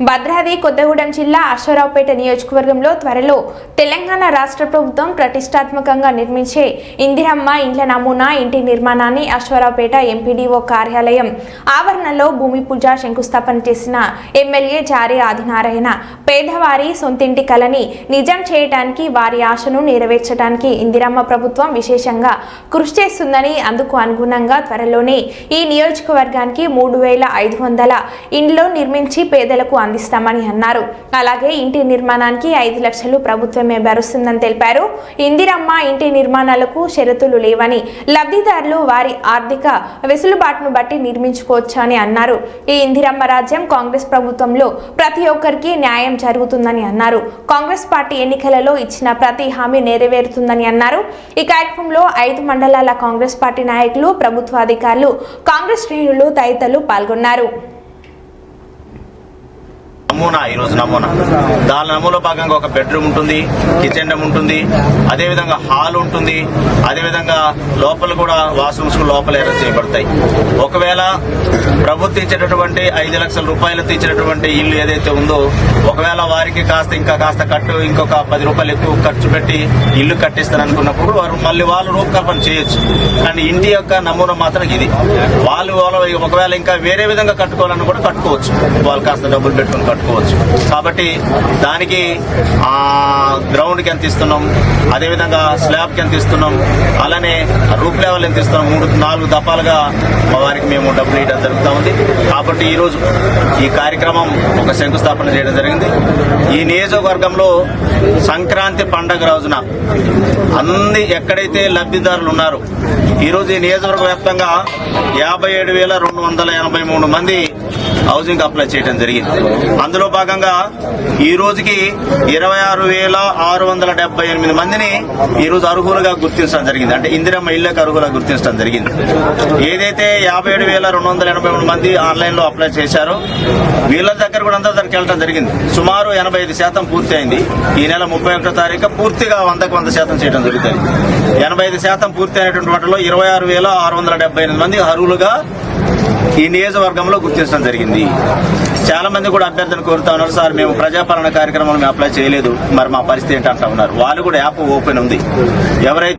భద్రాద్రి కొత్తగూడెం జిల్లా అశ్వరావుపేట నియోజకవర్గంలో త్వరలో తెలంగాణ రాష్ట్ర ప్రభుత్వం ప్రతిష్టాత్మకంగా నిర్మించే ఇందిరమ్మ ఇండ్ల నమూనా ఇంటి నిర్మాణాన్ని అశ్వరావుపేట ఎంపీడీఓ కార్యాలయం ఆవరణలో భూమి పూజ శంకుస్థాపన చేసిన ఎమ్మెల్యే జారీ ఆదినారాయణ పేదవారి సొంతింటి కలని నిజం చేయడానికి వారి ఆశను నెరవేర్చడానికి ఇందిరమ్మ ప్రభుత్వం విశేషంగా కృషి చేస్తుందని అందుకు అనుగుణంగా త్వరలోనే ఈ నియోజకవర్గానికి మూడు వేల ఐదు వందల ఇండ్లు నిర్మించి పేదలకు అందిస్తామని అన్నారు. అలాగే ఇంటి నిర్మాణానికి ఐదు లక్షలు ప్రభుత్వమే భరుస్తుందని తెలిపారు. ఇందిరమ్మ ఇంటి నిర్మాణాలకు షరతులు లేవని లబ్ధిదారులు వారి ఆర్థిక వెసులుబాటును బట్టి నిర్మించుకోవచ్చు అని అన్నారు. ఈ ఇందిరమ్మ రాజ్యం కాంగ్రెస్ ప్రభుత్వంలో ప్రతి ఒక్కరికి న్యాయం జరుగుతుందని అన్నారు. కాంగ్రెస్ పార్టీ ఎన్నికలలో ఇచ్చిన ప్రతి హామీ నెరవేరుతుందని అన్నారు. ఈ కార్యక్రమంలో ఐదు మండలాల కాంగ్రెస్ పార్టీ నాయకులు ప్రభుత్వ అధికారులు కాంగ్రెస్ శ్రేణులు తదితరులు పాల్గొన్నారు. నమూనా ఈ రోజు నమూనా. దాని నమూనా భాగంగా ఒక బెడ్రూమ్ ఉంటుంది కిచెన్ రూమ్ ఉంటుంది అదేవిధంగా హాల్ ఉంటుంది అదే విధంగా లోపల కూడా వాష్రూమ్స్ లోపల ఏర్పాటు చేయబడతాయి. ఒకవేళ ప్రభుత్వం ఇచ్చేటటువంటి ఐదు లక్షల రూపాయలతో ఇచ్చినటువంటి ఇల్లు ఏదైతే ఉందో ఒకవేళ వారికి కాస్త ఇంకా కాస్త కట్టు ఇంకొక పది రూపాయలు ఎక్కువ ఖర్చు పెట్టి ఇల్లు కట్టిస్తాను అనుకున్నప్పుడు వారు మళ్ళీ వాళ్ళు రూపకల్పన చేయొచ్చు. కానీ ఇంటి యొక్క నమూనా మాత్రం ఇది. వాళ్ళు వాళ్ళ ఒకవేళ ఇంకా వేరే విధంగా కట్టుకోవాలని కూడా కట్టుకోవచ్చు. వాళ్ళు కాస్త డబ్బులు పెట్టుకుని కట్టుకోవచ్చు. కాబట్టి దానికి గ్రౌండ్కి ఎంత ఇస్తున్నాం అదే విధంగా ఎంత ఇస్తున్నాం అలానే రూప్ లెవెల్ ఎంత ఇస్తున్నాం మూడు నాలుగు దఫాలుగా మా వారికి మేము డబ్బులు ఇవ్వడం జరుగుతూ ఉంది. కాబట్టి ఈరోజు ఈ కార్యక్రమం ఒక శంకుస్థాపన చేయడం జరిగింది. ఈ నియోజకవర్గంలో సంక్రాంతి పండగ రోజున అన్ని ఎక్కడైతే లబ్ధిదారులు ఉన్నారో ఈ రోజు ఈ నియోజకవర్గ వ్యాప్తంగా యాభై ఏడు వేల రెండు వందల ఎనభై మూడు మంది హౌసింగ్ అప్లై చేయడం జరిగింది. అందులో భాగంగా ఈ రోజుకి ఇరవై ఆరు వేల ఆరు వందల డెబ్బై ఎనిమిది మందిని ఈ రోజు అర్హులుగా గుర్తించడం జరిగింది. అంటే ఇందిరమ్మ ఇళ్ళకు అర్హులుగా గుర్తించడం జరిగింది. ఏదైతే యాభై ఏడు వేల రెండు వందల ఎనభై మూడు మంది ఆన్లైన్లో అప్లై చేశారో వీళ్ళ దగ్గర కూడా అందరి దగ్గరికి వెళ్ళడం జరిగింది. సుమారు ఎనభై ఐదు శాతం పూర్తి అయింది ఈ నెల ముప్పై ఒకటో తారీఖు పూర్తిగా వందకు వంద శాతం చేయడం జరుగుతుంది. ఎనభై ఐదు శాతం పూర్తి అయినటువంటి వాటిలో ఇరవై ఆరు వేల ఆరు వందల డెబ్బై ఎనిమిది మంది అర్హులుగా ఈ నియోజకవర్గంలో గుర్తించడం జరిగింది. చాలా మంది కూడా అభ్యర్థులు కోరుతా ఉన్నారు సార్ మేము ప్రజాపాలన కార్యక్రమాలు మేము అప్లై చేయలేదు. మరి మా పరిస్థితి ఏంటంటా ఉన్నారు. వాళ్ళు కూడా యాప్ ఓపెన్ ఉంది. ఎవరైతే